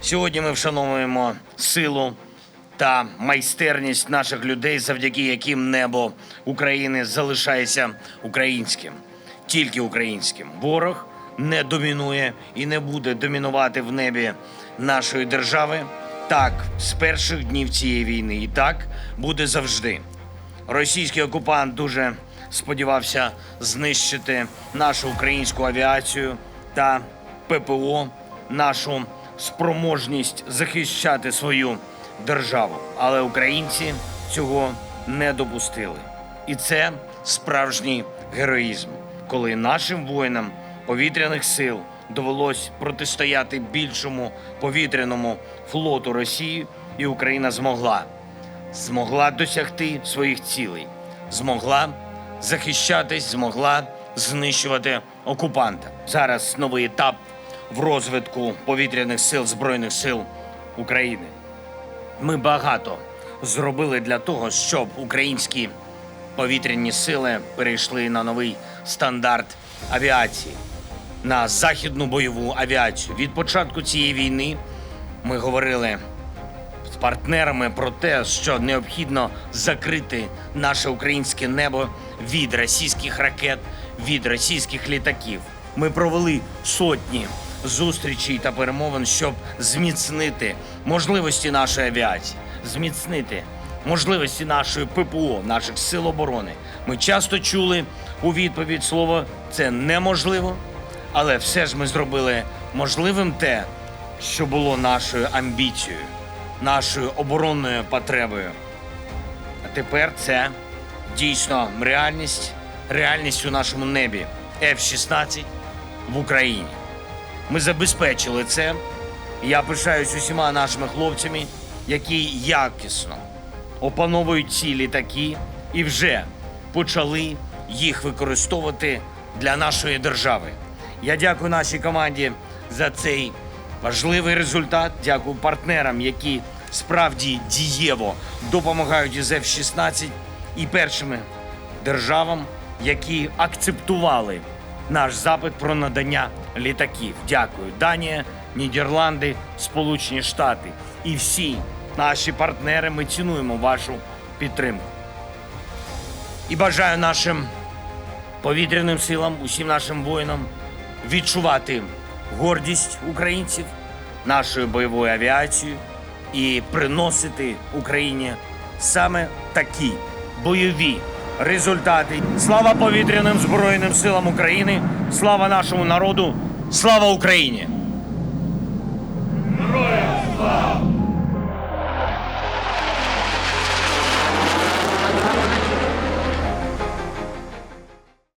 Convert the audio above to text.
Сьогодні ми вшановуємо силу та майстерність наших людей, завдяки яким небо України залишається українським, тільки українським. Ворог не домінує і не буде домінувати в небі нашої держави. Так, з перших днів цієї війни, і так буде завжди. Російський окупант дуже сподівався знищити нашу українську авіацію та ППО, нашу спроможність захищати свою державу. Але українці цього не допустили. І це справжній героїзм, коли нашим воїнам повітряних сил довелось протистояти більшому повітряному флоту Росії, і Україна змогла змогла досягти своїх цілей, змогла захищатись, змогла знищувати окупанта. Зараз новий етап в розвитку повітряних сил Збройних сил України. Ми багато зробили для того, щоб українські повітряні сили перейшли на новий стандарт авіації, на західну бойову авіацію. Від початку цієї війни ми говорили з партнерами про те, що необхідно закрити наше українське небо від російських ракет, від російських літаків. Ми провели сотні зустрічей та перемовин, щоб зміцнити можливості нашої авіації, зміцнити можливості нашої ППО, наших сил оборони. Ми часто чули у відповідь слово це неможливо, але все ж ми зробили можливим те, що було нашою амбіцією, нашою оборонною потребою. А тепер це дійсно реальність, реальність у нашому небі F-16 в Україні. Ми забезпечили це. Я пишаюсь усіма нашими хлопцями, які якісно опановують ці літаки і вже почали їх використовувати для нашої держави. Я дякую нашій команді за цей важливий результат. Дякую партнерам, які справді дієво допомагають із F-16 і першими державам, які акцептували наш запит про надання літаків. Дякую, Данія, Нідерланди, Сполучені Штати і всі наші партнери. Ми цінуємо вашу підтримку. І бажаю нашим повітряним силам, усім нашим воїнам відчувати гордість українців, нашою бойовою авіацією і приносити Україні саме такі бойові результати. Слава повітряним Збройним силам України, слава нашому народу, слава Україні! Героям слава!